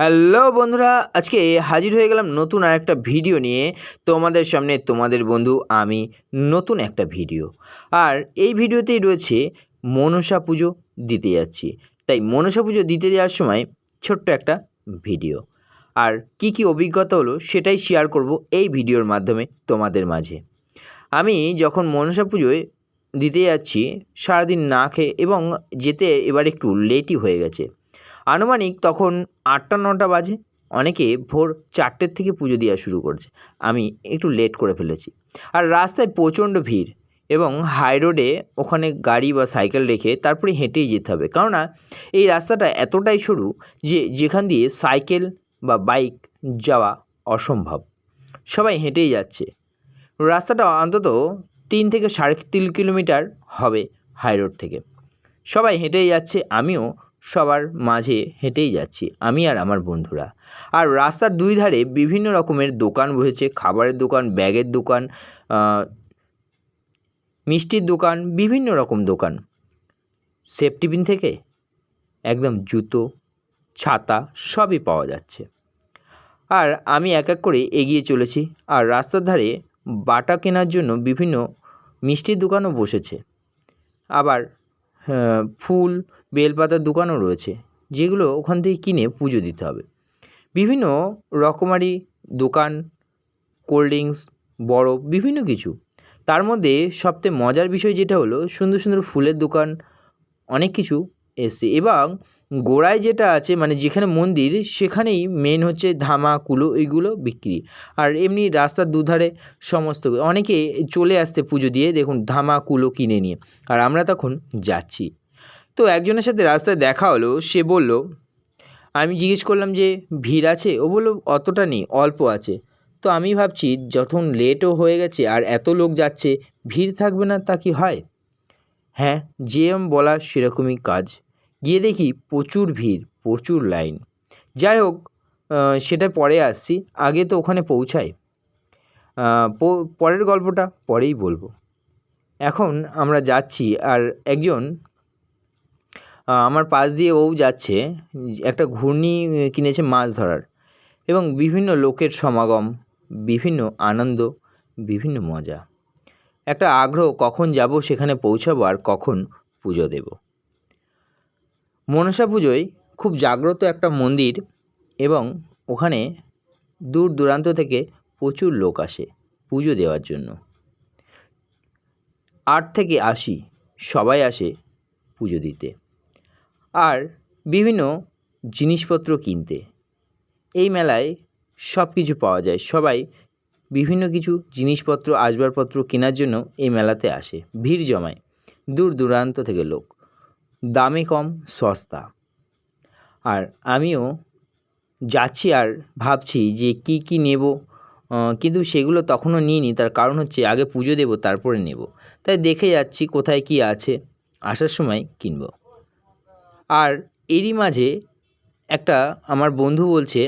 Hello বন্ধুরা, আজকে হাজির হয়ে গেলাম নতুন আর একটা ভিডিও নিয়ে। তোমাদের সামনে তোমাদের বন্ধু আমি নতুন একটা ভিডিও। আর এই ভিডিওতেই রয়েছে মনসা পুজো দিতে যাচ্ছি। তাই মনসা পুজো দিতে যাওয়ার সময় ছোট্ট একটা ভিডিও। আর কি কি অভিজ্ঞতা হলো সেটাই শেয়ার করব এই ভিডিওর মাধ্যমে তোমাদের মাঝে। আমি যখন মনসা পুজোয় দিতে যাচ্ছি, সারাদিন না খেয়ে এবং যেতে এবার একটু লেটই হয়ে গেছে। আনুমানিক তখন আটটা নটা বাজে। অনেকে ভোর চারটের থেকে পুজো দেওয়া শুরু করছে। আমি একটু লেট করে ফেলেছি। আর রাস্তায় প্রচণ্ড ভিড় এবং হাই রোডে ওখানে গাড়ি বা সাইকেল রেখে তারপরে হেঁটেই যেতে হবে। কেননা এই রাস্তাটা এতটাই সরু যে যেখান দিয়ে সাইকেল বা বাইক যাওয়া অসম্ভব। সবাই হেঁটেই যাচ্ছে। রাস্তাটা অন্তত তিন থেকে সাড়ে তিন কিলোমিটার হবে হাই রোড থেকে। সবাই হেঁটেই যাচ্ছে। আমিও সবার মাঝে হেঁটেই যাচ্ছি, আমি আর আমার বন্ধুরা। আর রাস্তার দুই ধারে বিভিন্ন রকমের দোকান বসেছে, খাবারের দোকান, ব্যাগের দোকান মিষ্টির দোকান, বিভিন্ন রকম দোকান। সেফটি পিন থেকে একদম জুতো, ছাতা সবই পাওয়া যাচ্ছে। আর আমি এক এক করে এগিয়ে চলেছি, আর রাস্তার ধারে বাটা কেনার জন্য বিভিন্ন মিষ্টির দোকানও বসেছে। আবার ফুল, বেলপাতার দোকানও রয়েছে, যেগুলো ওখান থেকে কিনে পুজো দিতে হবে। বিভিন্ন রকমারি দোকান, কোল্ড ড্রিঙ্কস, বরফ, বিভিন্ন কিছু। তার মধ্যে সবথেকে মজার বিষয় যেটা হলো, সুন্দর সুন্দর ফুলের দোকান, অনেক কিছু এসছে। এবং গোড়ায় যেটা আছে মানে যেখানে মন্দির, সেখানেই মেন হচ্ছে ধামা, কুলো এইগুলো বিক্রি। আর এমনি রাস্তার দুধারে সমস্ত, অনেকে চলে আসতে পুজো দিয়ে, দেখুন ধামা, কুলো কিনে নিয়ে। আর আমরা তখন যাচ্ছি। তো একজনের সাথে রাস্তায় দেখা হলো, সে বলল, আমি জিজ্ঞেস করলাম যে, ভিড় আছে? ও বলল, অতটা নেই, অল্প আছে। তো আমি ভাবছি, যখন লেটও হয়ে গেছে, আর এত লোক যাচ্ছে, ভিড় থাকবে না তা কি হয়? হ্যাঁ যেরম বলা সেরকমই কাজ। গিয়ে দেখি প্রচুর ভিড়, প্রচুর লাইন। যাই হোক সেটা পরে আসছি। আগে তো ওখানে পৌঁছাই। পরের গল্পটা পরেই বলব। এখন আমরা যাচ্ছি আর একজন আমার পাশ দিয়ে ও যাচ্ছে, একটা ঘূর্ণি কিনেছে মাছ ধরার এবং বিভিন্ন লোকের সমাগম, বিভিন্ন আনন্দ, বিভিন্ন মজা। একটা আগ্রহ, কখন যাব, সেখানে পৌঁছাবো আর কখন পুজো দেব। মনসা পুজোয় খুব জাগ্রত একটা মন্দির এবং ওখানে দূর দূরান্ত থেকে প্রচুর লোক আসে পুজো দেওয়ার জন্য। আট থেকে আশি সবাই আসে পুজো দিতে। আর বিভিন্ন জিনিসপত্র কিনতে। এই মেলায় সব কিছু পাওয়া যায়। সবাই বিভিন্ন কিছু জিনিসপত্র, আসবাবপত্র কেনার জন্য এই মেলাতে আসে। ভিড় জমায়। দূর দূরান্ত থেকে লোক। দামে কম, সস্তা। আর আমিও যাচ্ছি আর ভাবছি যে কি কি নেব কিন্তু সেগুলো তখনও নিইনি। তার কারণ হচ্ছে আগে পুজো দেবো, তারপরে নেব। তাই দেখে যাচ্ছি কোথায় কি আছে, আসার সময় কিনব। আর এরই মাঝে একটা আমার বন্ধু বলছে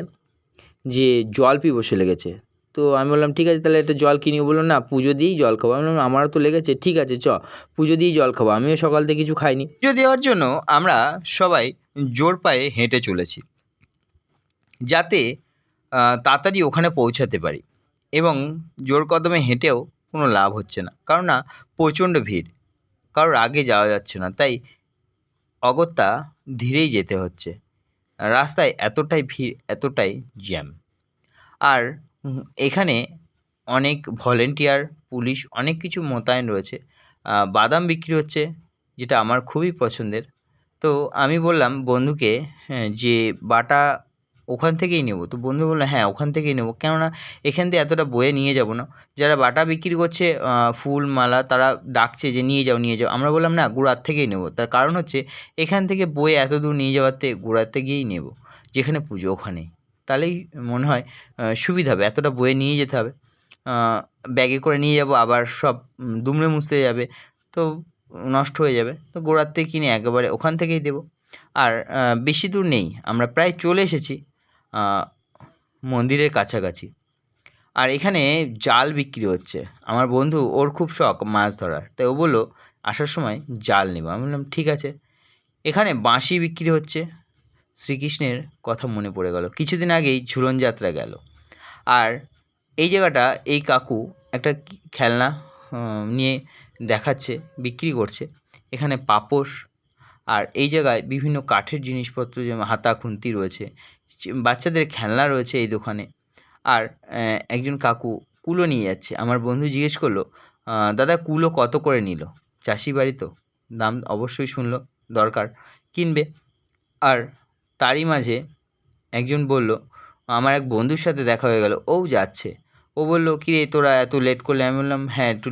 যে জল পিবসে লেগেছে। তো আমি বললাম, ঠিক আছে, তাহলে একটা জল কিনি বলল, না, পুজো দিয়েই জল খাব। আমি বললাম, আমারও তো লেগেছে। ঠিক আছে, চ, পুজো দিয়েই জল খাব। আমিও সকাল থেকে কিছু খাইনি। পুজো দেওয়ার জন্য আমরা সবাই জোর পায়ে হেঁটে চলেছি, যাতে তাড়াতাড়ি ওখানে পৌঁছাতে পারি এবং জোর কদমে হেঁটেও কোনো লাভ হচ্ছে না। কারণ না, প্রচণ্ড ভিড়, কারোর আগে যাওয়া যাচ্ছে না, তাই অগত্যা ধীরেই যেতে হচ্ছে। রাস্তায় এতটাই ভিড়, এতটাই জ্যাম। আর এখানে অনেক ভলেন্টিয়ার, পুলিশ, অনেক কিছু মোতায়েন রয়েছে। বাদাম বিক্রি হচ্ছে, যেটা আমার খুবই পছন্দের। তো আমি বললাম, বন্ধুকে হ্যাঁ যে বাটা ওখান থেকেই নেব। তো বন্ধু বলল হ্যাঁ ওখান থেকেই নেব। কেননা এখান থেকে এতটা বয়ে নিয়ে যাব না। যারা বাটা বিক্রি করছে ফুল, মালা, তারা ডাকছে যে, নিয়ে যাও নিয়ে যাও। আমরা বললাম, না, গোড়ার থেকেই নেব। তার কারণ হচ্ছে, এখান থেকে বয়ে এত দূর নিয়ে যাওয়াতে গোড়াতে গিয়েই নেব, যেখানে পুজো ওখানেই। তাহলেই মনে হয় সুবিধা হবে। এতটা বয়ে নিয়ে যেতে হবে। ব্যাগে করে নিয়ে যাব, আবার সব দুমড়ে মুছতে যাবে, তো নষ্ট হয়ে যাবে। তো গোড়ার থেকে কিনে একেবারে ওখান থেকেই দেবো। আর বেশি দূর নেই। আমরা প্রায় চলে এসেছি মন্দিরের কাছাকাছি। আর এখানে জাল বিক্রি হচ্ছে। আমার বন্ধু, ওর খুব শখ মাছ ধরার। তাই ও বলল, আসার সময় জাল নেব। আমি বললাম, ঠিক আছে। এখানে বাঁশি বিক্রি হচ্ছে। শ্রীকৃষ্ণের কথা মনে পড়ে গেল। কিছুদিন আগেই ঝুলন যাত্রা গেল। আর এই জায়গাটা, এই কাকু একটা খেলনা নিয়ে দেখাচ্ছে, বিক্রি করছে। এখানে পাপোশ আর এই জায়গায় বিভিন্ন কাঠের জিনিসপত্র, যেমন হাতা, খুন্তি রয়েছে। বাচ্চাদের খেলনা রয়েছে এই দোকানে। আর একজন কাকু কুলো নিয়ে যাচ্ছে। আমার বন্ধু জিজ্ঞেস করল দাদা, কুলো কত করে নিল? চাষি বাড়ি তো। দাম অবশ্যই শুনলো, দরকার। কিনবে। আর তারই মাঝে একজন বলল, আমার এক বন্ধুর সাথে দেখা হয়ে গেল, ও যাচ্ছে। ও বলল কী রে তোরা এত লেট করলে? আমি বললাম হ্যাঁ একটু